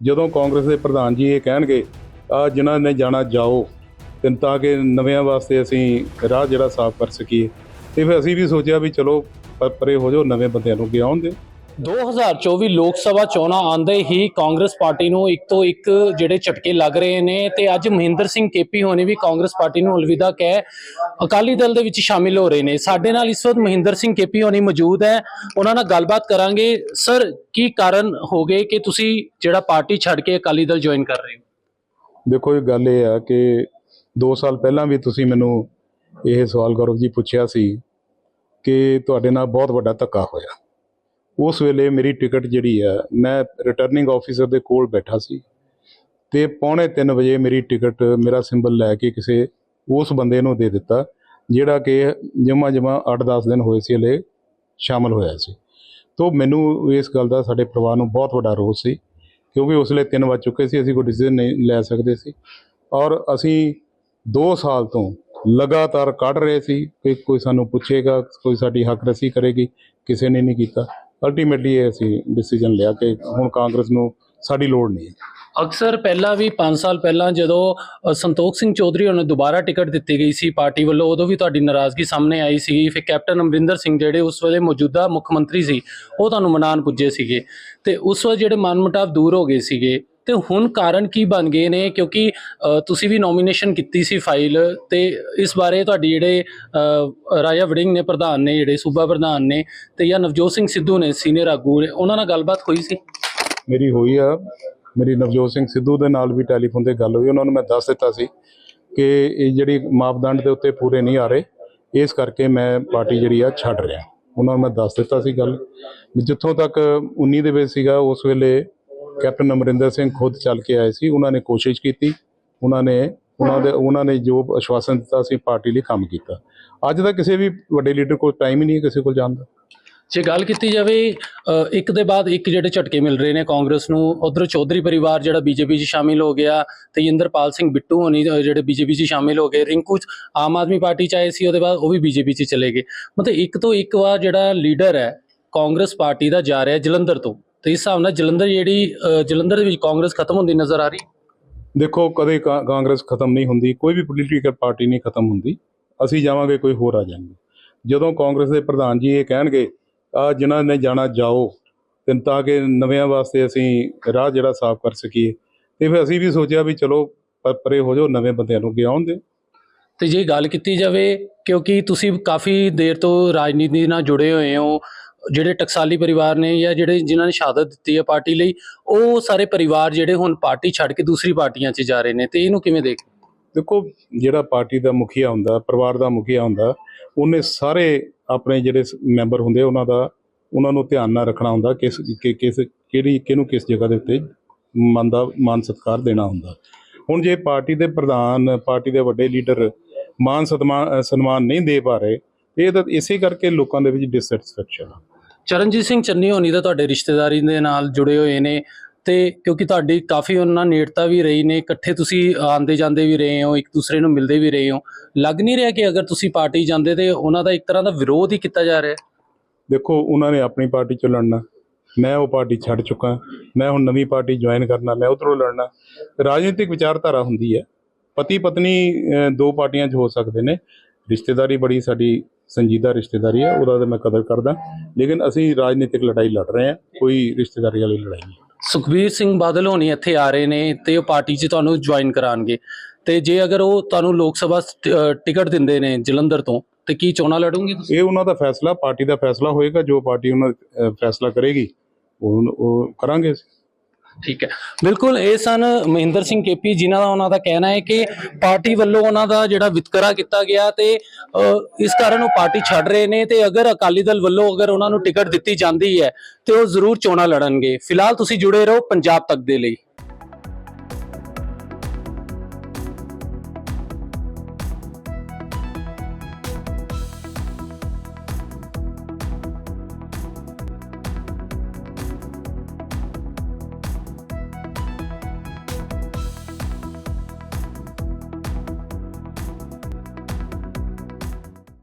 ਜਦੋਂ ਕਾਂਗਰਸ ਦੇ ਪ੍ਰਧਾਨ ਜੀ ਇਹ ਕਹਿਣਗੇ, ਆ ਜਿਨ੍ਹਾਂ ਨੇ ਜਾਣਾ, ਜਾਓ। ਤੇ ਤਾਂ ਕਿ ਨਵਿਆਂ ਵਾਸਤੇ ਅਸੀਂ ਰਾਹ ਜਿਹੜਾ ਸਾਫ਼ ਕਰ ਸਕੀਏ। ਤੇ ਫਿਰ ਅਸੀਂ ਵੀ ਸੋਚਿਆ ਵੀ ਚਲੋ, ਪਰੇ ਹੋ ਜਾਓ, ਨਵੇਂ ਬੰਦਿਆਂ ਨੂੰ ਅੱਗੇ ਆਉਣ ਦੇ 2024 ਲੋਕ ਸਭਾ ਚੋਣਾਂ ਆਉਂਦੇ ਹੀ ਕਾਂਗਰਸ ਪਾਰਟੀ ਨੂੰ ਇੱਕ ਤੋਂ ਇੱਕ ਜਿਹੜੇ ਝਟਕੇ ਲੱਗ ਰਹੇ ਨੇ ਤੇ ਅੱਜ ਮਹਿੰਦਰ ਸਿੰਘ ਕੇਪੀ ਹੋਣੀ ਵੀ ਕਾਂਗਰਸ ਪਾਰਟੀ ਨੂੰ ਅਲਵਿਦਾ ਕਹਿ ਅਕਾਲੀ ਦਲ ਦੇ ਵਿੱਚ ਸ਼ਾਮਿਲ ਹੋ ਰਹੇ ਨੇ। ਸਾਡੇ ਨਾਲ ਇਸ ਵਕਤ ਮਹਿੰਦਰ ਸਿੰਘ ਕੇਪੀ ਹੋਣੀ ਮੌਜੂਦ ਹੈ। ਉਹਨਾਂ ਨਾਲ ਗੱਲਬਾਤ ਕਰਾਂਗੇ। ਸਰ, ਕੀ ਕਾਰਨ ਹੋ ਗਏ ਕਿ ਤੁਸੀਂ ਜਿਹੜਾ ਪਾਰਟੀ ਛੱਡ ਕੇ ਅਕਾਲੀ ਦਲ ਜੁਆਇਨ ਕਰ ਰਹੇ ਹੋ? ਦੇਖੋ, ਇਹ ਗੱਲ ਇਹ ਆ ਕਿ 2 ਸਾਲ ਪਹਿਲਾਂ ਵੀ ਤੁਸੀਂ ਮੈਨੂੰ ਇਹ ਸਵਾਲ ਗੌਰਵ ਜੀ ਪੁੱਛਿਆ ਸੀ ਕਿ ਤੁਹਾਡੇ ਨਾਲ ਬਹੁਤ ਵੱਡਾ ਧੱਕਾ ਹੋਇਆ। ਉਸ ਵੇਲੇ ਮੇਰੀ ਟਿਕਟ ਜਿਹੜੀ ਆ, ਮੈਂ ਰਿਟਰਨਿੰਗ ਆਫੀਸਰ ਦੇ ਕੋਲ ਬੈਠਾ ਸੀ ਤੇ ਪੌਣੇ 3 ਵਜੇ ਮੇਰੀ ਟਿਕਟ ਮੇਰਾ ਸਿੰਬਲ ਲੈ ਕੇ ਕਿਸੇ ਉਸ ਬੰਦੇ ਨੂੰ ਦੇ ਦਿੱਤਾ, ਜਿਹੜਾ ਕਿ ਜਮਾ ਜਮਾ 8-10 ਦਿਨ ਹੋਏ ਸੀ ਹਲੇ ਸ਼ਾਮਲ ਹੋਇਆ ਸੀ। ਤੋਂ ਮੈਨੂੰ ਇਸ ਗੱਲ ਦਾ ਸਾਡੇ ਪਰਿਵਾਰ ਨੂੰ ਬਹੁਤ ਵੱਡਾ ਰੋਸ ਸੀ, ਕਿਉਂਕਿ ਉਸ ਵੇਲੇ 3 ਵੱਜ ਚੁੱਕੇ ਸੀ, ਅਸੀਂ ਕੋਈ ਡਿਸੀਜਨ ਨਹੀਂ ਲੈ ਸਕਦੇ ਸੀ ਔਰ ਅਸੀਂ 2 ਸਾਲ ਤੋਂ ਲਗਾਤਾਰ ਕੱਢ ਰਹੇ ਸੀ ਕਿ ਕੋਈ ਸਾਨੂੰ ਪੁੱਛੇਗਾ, ਕੋਈ ਸਾਡੀ ਹੱਕ ਰਸੀ ਕਰੇਗੀ, ਕਿਸੇ ਨੇ ਨਹੀਂ ਕੀਤਾ। ਅਲਟੀਮੇਟਲੀ ਇਹ ਅਸੀਂ ਡਿਸੀਜਨ ਲਿਆ ਕਿ ਹੁਣ ਕਾਂਗਰਸ ਨੂੰ ਸਾਡੀ ਲੋੜ ਨਹੀਂ ਹੈ। ਅਕਸਰ ਪਹਿਲਾਂ ਵੀ 5 ਸਾਲ ਪਹਿਲਾਂ ਜਦੋਂ ਅ, ਸੰਤੋਖ ਸਿੰਘ ਚੌਧਰੀ ਨੂੰ ਦੁਬਾਰਾ ਟਿਕਟ ਦਿੱਤੀ ਗਈ ਸੀ ਪਾਰਟੀ ਵੱਲੋਂ ਉਦੋਂ ਵੀ ਤੁਹਾਡੀ ਨਾਰਾਜ਼ਗੀ ਸਾਹਮਣੇ ਆਈ ਸੀ ਫਿਰ ਕੈਪਟਨ ਅਮਰਿੰਦਰ ਸਿੰਘ ਜਿਹੜੇ ਉਸ ਵੇਲੇ ਮੌਜੂਦਾ ਮੁੱਖ ਮੰਤਰੀ ਸੀ ਉਹ ਤੁਹਾਨੂੰ ਮਨਾਨ ਪੁੱਜੇ ਸੀਗੇ। ਤੇ ਉਸ ਵੇਲੇ ਜਿਹੜੇ ਮਨਮਟਾਵ ਦੂਰ ਹੋ ਗਏ ਸੀਗੇ ਤੇ ਹੁਣ ਕਾਰਨ ਕੀ ਬਣ ਗਏ ਨੇ? ਕਿਉਂਕਿ ਤੁਸੀਂ ਵੀ ਨੋਮੀਨੇਸ਼ਨ ਕੀਤੀ ਸੀ ਫਾਈਲ ਤੇ ਇਸ ਬਾਰੇ ਤੁਹਾਡੀ ਜਿਹੜੇ ਰਾਜਾ ਵੜਿੰਗ ਨੇ ਪ੍ਰਧਾਨ ਨੇ, ਜਿਹੜੇ ਸੂਬਾ ਪ੍ਰਧਾਨ ਨੇ ਤੇ ਜਾਂ ਨਵਜੋਤ ਸਿੰਘ ਸਿੱਧੂ ਨੇ ਸੀਨੀਅਰ ਆਗੂ ਨੇ, ਉਹਨਾਂ ਨਾਲ ਗੱਲਬਾਤ ਹੋਈ ਸੀ? ਮੇਰੀ ਹੋਈ ਆ। ਮੇਰੀ ਨਵਜੋਤ ਸਿੰਘ ਸਿੱਧੂ ਦੇ ਨਾਲ ਵੀ ਟੈਲੀਫੋਨ ਤੇ ਗੱਲ ਹੋਈ, ਉਹਨਾਂ ਨੂੰ ਮੈਂ ਦੱਸ ਦਿੱਤਾ ਸੀ ਕਿ ਇਹ ਜਿਹੜੀ ਮਾਪਦੰਡ ਦੇ ਉੱਤੇ ਪੂਰੇ ਨਹੀਂ ਆ ਰਹੇ, ਇਸ ਕਰਕੇ ਮੈਂ ਪਾਰਟੀ ਜਿਹੜੀ ਆ ਛੱਡ ਰਿਹਾ। ਉਹਨਾਂ ਨੂੰ ਮੈਂ ਦੱਸ ਦਿੱਤਾ ਸੀ ਗੱਲ ਵੀ ਜਿੱਥੋਂ ਤੱਕ 19 ਦੇ ਵਿੱਚ ਸੀਗਾ, ਉਸ ਵੇਲੇ ਕੈਪਟਨ ਅਮਰਿੰਦਰ ਸਿੰਘ ਖੁਦ ਚੱਲ ਕੇ ਆਏ ਸੀ ਉਹਨਾਂ ਨੇ ਕੋਸ਼ਿਸ਼ ਕੀਤੀ ਉਹਨਾਂ ਨੇ ਉਹਨਾਂ ਦੇ ਉਹਨਾਂ ਨੇ ਜੋ ਅਸ਼ਵਾਸਨ ਦਿੱਤਾ ਸੀ ਪਾਰਟੀ ਲਈ ਕੰਮ ਕੀਤਾ। ਅੱਜ ਦਾ ਕਿਸੇ ਵੀ ਵੱਡੇ ਲੀਡਰ ਕੋਲ ਟਾਈਮ ਹੀ ਨਹੀਂ ਕਿਸੇ ਕੋਲ ਜਾਣ ਦਾ। ਜੇ ਗੱਲ ਕੀਤੀ ਜਾਵੇ ਇੱਕ ਦੇ ਬਾਅਦ ਇੱਕ ਜਿਹੜੇ ਝਟਕੇ ਮਿਲ ਰਹੇ ਨੇ ਕਾਂਗਰਸ ਨੂੰ ਉਧਰ ਚੌਧਰੀ ਪਰਿਵਾਰ ਜਿਹੜਾ ਬੀਜੇਪੀ 'ਚ ਸ਼ਾਮਿਲ ਹੋ ਗਿਆ ਤੇ ਇੰਦਰਪਾਲ ਸਿੰਘ ਬਿੱਟੂ ਹੋਣੀ ਅ, ਜਿਹੜੇ ਬੀਜੇਪੀ 'ਚ ਸ਼ਾਮਿਲ ਹੋ ਗਏ ਰਿੰਕੂ ਆਮ ਆਦਮੀ ਪਾਰਟੀ 'ਚ ਆਏ ਸੀ ਉਹਦੇ ਬਾਅਦ ਉਹ ਵੀ ਬੀਜੇਪੀ 'ਚ ਚਲੇ ਗਏ। ਮਤਲਬ ਇੱਕ ਤੋਂ ਇੱਕ ਵਾਰ ਜਿਹੜਾ ਲੀਡਰ ਹੈ ਕਾਂਗਰਸ ਪਾਰਟੀ ਦਾ ਜਾ ਰਿਹਾ ਜਲੰਧਰ ਤੋਂ। ਤੇ ਇਸ ਹਿਸਾਬ ਨਾਲ ਜਲੰਧਰ ਜਿਹੜੀ ਜਲੰਧਰ ਦੇ ਵਿੱਚ ਕਾਂਗਰਸ ਖਤਮ ਹੁੰਦੀ ਨਜ਼ਰ ਆ ਰਹੀ? ਦੇਖੋ ਕਦੇ ਕਾ- ਕਾਂਗਰਸ ਖਤਮ ਨਹੀਂ ਹੁੰਦੀ ਕੋਈ ਵੀ ਪੋਲੀਟੀਕਲ ਪਾਰਟੀ ਨਹੀਂ ਖਤਮ ਹੁੰਦੀ ਅਸੀਂ ਜਾਵਾਂਗੇ ਕੋਈ ਹੋਰ ਆ ਜਾਣਗੇ। ਜਦੋਂ ਕਾਂਗਰਸ ਦੇ ਪ੍ਰਧਾਨ ਜੀ ਇਹ ਕਹਿਣਗੇ ਆ ਜਿਨ੍ਹਾਂ ਨੇ ਜਾਣਾ ਜਾਓ ਤੇ ਤਾਂ ਕਿ ਨਵਿਆਂ ਵਾਸਤੇ ਅਸੀਂ ਰਾਹ ਜਿਹੜਾ ਸਾਫ਼ ਕਰ ਸਕੀਏ। ਤੇ ਫਿਰ ਅਸੀਂ ਵੀ ਸੋਚਿਆ ਵੀ ਚਲੋ ਪ- ਪਰੇ ਹੋ ਜਾਓ ਨਵੇਂ ਬੰਦਿਆਂ ਨੂੰ ਅੱਗੇ ਆਉਣ ਦਿਓ। ਤੇ ਜੇ ਗੱਲ ਕੀਤੀ ਜਾਵੇ ਕਿਉਂਕਿ ਤੁਸੀਂ ਕਾਫੀ ਦੇਰ ਤੋਂ ਰਾਜਨੀਤੀ ਨਾਲ ਜੁੜੇ ਹੋਏ ਹੋ ਜਿਹੜੇ ਟਕਸਾਲੀ ਪਰਿਵਾਰ ਨੇ ਜਾਂ ਜਿਹੜੇ ਜਿਨ੍ਹਾਂ ਨੇ ਸ਼ਹਾਦਤ ਦਿੱਤੀ ਹੈ ਪਾਰਟੀ ਲਈ, ਉਹ ਸਾਰੇ ਪਰਿਵਾਰ ਜਿਹੜੇ ਹੁਣ ਪਾਰਟੀ ਛੱਡ ਕੇ ਦੂਸਰੀ ਪਾਰਟੀਆਂ 'ਚ ਜਾ ਰਹੇ ਨੇ, ਤੇ ਇਹਨੂੰ ਕਿਵੇਂ ਦੇਖ ਦੇਖੋ, ਜਿਹੜਾ ਪਾਰਟੀ ਦਾ ਮੁਖੀਆ ਹੁੰਦਾ, ਪਰਿਵਾਰ ਦਾ ਮੁਖੀਆ ਹੁੰਦਾ, ਉਹਨੇ ਸਾਰੇ ਆਪਣੇ ਜਿਹੜੇ ਸ- ਮੈਂਬਰ ਹੁੰਦੇ ਉਹਨਾਂ ਦਾ, ਉਹਨਾਂ ਨੂੰ ਧਿਆਨ ਨਾਲ ਰੱਖਣਾ ਹੁੰਦਾ, ਕਿਸ, ਕਿ- ਕਿਸ, ਕਿਹੜੀ, ਕਿਹਨੂੰ ਕਿਸ ਜਗ੍ਹਾ ਦੇ ਉੱਤੇ ਮਨ ਦਾ, ਮਾਨ ਸਤਿਕਾਰ ਦੇਣਾ ਹੁੰਦਾ। ਹੁਣ ਜੇ ਪਾਰਟੀ ਦੇ ਪ੍ਰਧਾਨ, ਪਾਰਟੀ ਦੇ ਵੱਡੇ ਲੀਡਰ ਮਾਨ ਸਤਿਮਾ- ਸਨਮਾਨ ਨਹੀਂ ਦੇ ਪਾ ਰਹੇ, ਇਹ ਤਾਂ ਇਸੇ ਕਰਕੇ ਲੋਕਾਂ ਦੇ ਵਿੱਚ ਡਿਸਸੈਟੀਸਫੈਕਸ਼ਨ ਆ। ਚਰਨਜੀਤ ਸਿੰਘ ਚੰਨੀ ਹੋਣੀ ਤਾਂ ਤੁਹਾਡੇ ਰਿਸ਼ਤੇਦਾਰੀ ਦੇ ਨਾਲ ਜੁੜੇ ਹੋਏ ਨੇ ਤੇ ਕਿਉਂਕਿ ਤੁਹਾਡੀ ਕਾਫੀ ਉਹਨਾਂ ਨਾਲ ਨੇੜਤਾ ਵੀ ਰਹੀ ਨੇ, ਇਕੱਠੇ ਤੁਸੀਂ ਆਉਂਦੇ ਜਾਂਦੇ ਵੀ ਰਹੇ ਹੋ, ਇੱਕ ਦੂਸਰੇ ਨੂੰ ਮਿਲਦੇ ਵੀ ਰਹੇ ਹੋ। ਲੱਗ ਨਹੀਂ ਰਿਹਾ ਕਿ ਅਗਰ ਤੁਸੀਂ ਪਾਰਟੀ ਜਾਂਦੇ ਤੇ ਉਹਨਾਂ ਦਾ ਇੱਕ ਤਰ੍ਹਾਂ ਦਾ ਵਿਰੋਧ ਹੀ ਕੀਤਾ ਜਾ ਰਿਹਾ ਦੇਖੋ, ਉਹਨਾਂ ਨੇ ਆਪਣੀ ਪਾਰਟੀ 'ਚੋਂ ਲੜਨਾ। ਮੈਂ ਉਹ ਪਾਰਟੀ ਛੱਡ ਚੁੱਕਾ। ਮੈਂ ਹੁਣ ਨਵੀਂ ਪਾਰਟੀ ਜੁਆਇਨ ਕਰਨਾ ਮੈਂ ਉਧਰੋਂ ਲੜਨਾ। ਰਾਜਨੀਤਿਕ ਵਿਚਾਰਧਾਰਾ ਹੁੰਦੀ ਹੈ। ਪਤੀ ਪਤਨੀ ਦੋ ਪਾਰਟੀਆਂ 'ਚ ਹੋ ਸਕਦੇ ਨੇ। ਰਿਸ਼ਤੇਦਾਰੀ ਬੜੀ ਸਾਡੀ ਸੰਜੀਦਾ ਰਿਸ਼ਤੇਦਾਰੀ ਹੈ ਉਹਦਾ ਤਾਂ ਮੈਂ ਕਦਰ ਕਰਦਾ। ਲੇਕਿਨ ਅਸੀਂ ਰਾਜਨੀਤਿਕ ਲੜਾਈ ਲੜ ਰਹੇ ਹਾਂ ਕੋਈ ਰਿਸ਼ਤੇਦਾਰੀ ਵਾਲੀ ਲੜਾਈ ਨਹੀਂ। ਸੁਖਬੀਰ ਸਿੰਘ ਬਾਦਲ ਹੋਣੀ ਇੱਥੇ ਆ ਰਹੇ ਨੇ ਤੇ ਉਹ ਪਾਰਟੀ 'ਚ ਤੁਹਾਨੂੰ ਜੁਆਇਨ ਕਰਾਣਗੇ ਤੇ ਜੇ ਅਗਰ ਉਹ ਤੁਹਾਨੂੰ ਲੋਕ ਸਭਾ ਟਿਕਟ ਦਿੰਦੇ ਨੇ ਜਲੰਧਰ ਤੋਂ ਤੇ ਕੀ ਚੋਣਾਂ ਲੜੋਗੇ ਤੁਸੀਂ? ਇਹ ਉਹਨਾਂ ਦਾ ਫੈਸਲਾ ਪਾਰਟੀ ਦਾ ਫੈਸਲਾ ਹੋਏਗਾ ਜੋ ਪਾਰਟੀ ਉਹਨਾਂ ਫੈਸਲਾ ਕਰੇਗੀ ਉਹ ਉਹ ਕਰਾਂਗੇ ਅਸੀਂ। ਠੀਕ ਹੈ। ਬਿਲਕੁਲ, ਇਹ ਸਨ ਮਹਿੰਦਰ ਸਿੰਘ ਕੇਪੀ ਜਿਨ੍ਹਾਂ ਦਾ ਉਹਨਾਂ ਦਾ ਕਹਿਣਾ ਹੈ ਕਿ ਪਾਰਟੀ ਵੱਲੋਂ ਉਹਨਾਂ ਦਾ ਜਿਹੜਾ ਵਿਤਕਰਾ ਕੀਤਾ ਗਿਆ ਤੇ ਇਸ ਕਾਰਨ ਉਹ ਪਾਰਟੀ ਛੱਡ ਰਹੇ ਨੇ ਤੇ ਅਗਰ ਅਕਾਲੀ ਦਲ ਵੱਲੋਂ ਅਗਰ ਉਹਨਾਂ ਨੂੰ ਟਿਕਟ ਦਿੱਤੀ ਜਾਂਦੀ ਹੈ ਤੇ ਉਹ ਜ਼ਰੂਰ ਚੋਣਾਂ ਲੜਨਗੇ। ਫਿਲਹਾਲ ਤੁਸੀਂ ਜੁੜੇ ਰਹੋ ਪੰਜਾਬ ਤੱਕ ਦੇ ਲਈ।